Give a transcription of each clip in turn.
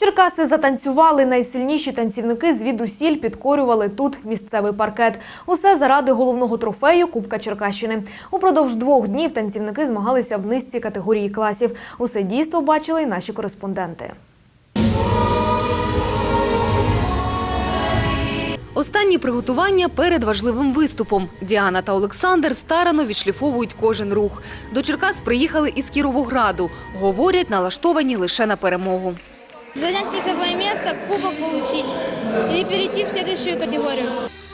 Черкаси затанцювали. Найсильніші танцівники звідусіль підкорювали тут місцевий паркет. Усе заради головного трофею Кубка Черкащини. Упродовж двох днів танцівники змагалися в низці категорії класів. Усе дійство бачили й наші кореспонденти. Останні приготування перед важливим виступом. Діана та Олександр старано відшліфовують кожен рух. До Черкас приїхали із Кіровограду. Говорять, налаштовані лише на перемогу. Занять призовое место, кубок получить и перейти в следующую категорию.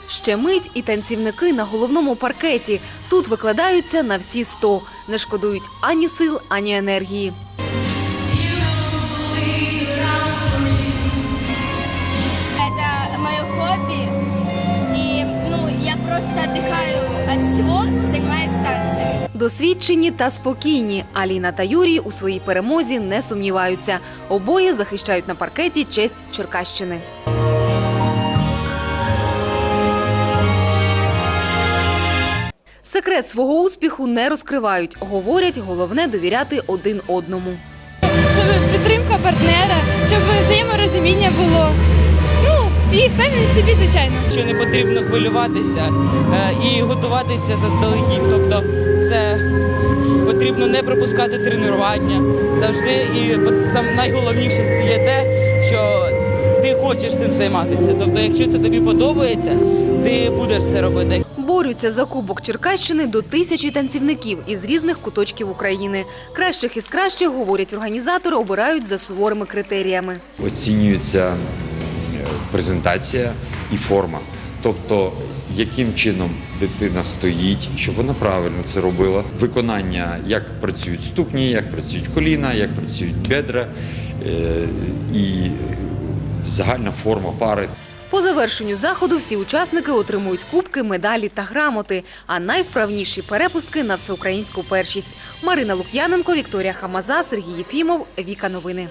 Ще мить і танцівники на головному паркеті. Тут викладаються на всі сто. Не шкодують ані сил, ані енергії. Мое хобби, и ну, я просто отдыхаю от всего, занимаясь танцами. Досвідчені та спокійні. Аліна та Юрій у своїй перемозі не сумніваються. Обоє захищають на паркеті честь Черкащини. Секрет свого успіху не розкривають. Говорять, головне довіряти один одному. щоб підтримка партнера, щоб взаєморозуміння було. Ну і впевненість в собі, звичайно. що не потрібно хвилюватися е, і готуватися заздалегідь. Тобто це потрібно не пропускати тренування завжди. І найголовніше є те, що ти хочеш цим займатися. Тобто, якщо це тобі подобається, ти будеш це робити. Борються за кубок Черкащини до тисячі танцівників із різних куточків України. Кращих із кращих, говорять організатори, обирають за суворими критеріями. оцінюється презентація і форма. Тобто, яким чином дитина стоїть, щоб вона правильно це робила. Виконання, як працюють ступні, як працюють коліна, як працюють бедра е, і загальна форма пари. По завершенню заходу всі учасники отримують кубки, медалі та грамоти, а найвправніші перепустки на всеукраїнську першість. Марина Лук'яненко, Вікторія Хамаза, Сергій Єфімов, Віка Новини.